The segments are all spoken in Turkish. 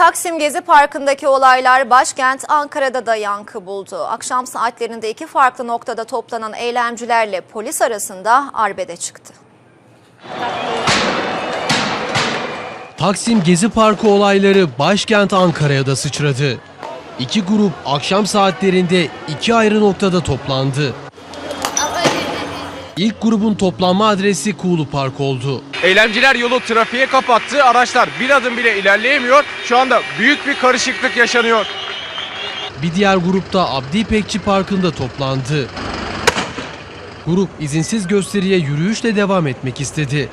Taksim Gezi Parkı'ndaki olaylar başkent Ankara'da da yankı buldu. Akşam saatlerinde iki farklı noktada toplanan eylemcilerle polis arasında arbede çıktı. Taksim Gezi Parkı olayları başkent Ankara'ya da sıçradı. İki grup akşam saatlerinde iki ayrı noktada toplandı. İlk grubun toplanma adresi Kuğulu Park oldu. Eylemciler yolu trafiğe kapattı. Araçlar bir adım bile ilerleyemiyor. Şu anda büyük bir karışıklık yaşanıyor. Bir diğer grup da Abdi İpekçi Parkı'nda toplandı. Grup izinsiz gösteriye yürüyüşle devam etmek istedi.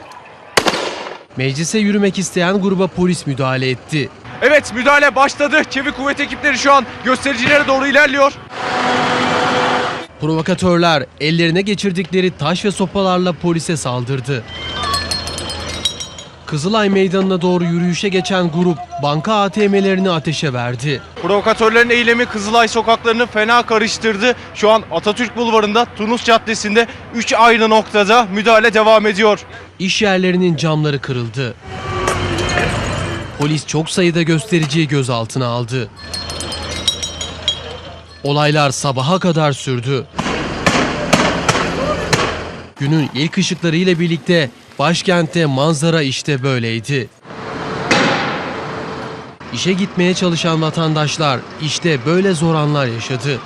Meclise yürümek isteyen gruba polis müdahale etti. Evet müdahale başladı. Çevik kuvvet ekipleri şu an göstericilere doğru ilerliyor. Provokatörler ellerine geçirdikleri taş ve sopalarla polise saldırdı. Kızılay Meydanı'na doğru yürüyüşe geçen grup banka ATM'lerini ateşe verdi. Provokatörlerin eylemi Kızılay sokaklarını fena karıştırdı. Şu an Atatürk Bulvarı'nda Tunus Caddesi'nde 3 ayrı noktada müdahale devam ediyor. İş yerlerinin camları kırıldı. Polis çok sayıda göstericiyi gözaltına aldı. Olaylar sabaha kadar sürdü. Günün ilk ışıkları ile birlikte başkentte manzara işte böyleydi. İşe gitmeye çalışan vatandaşlar işte böyle zor anlar yaşadı.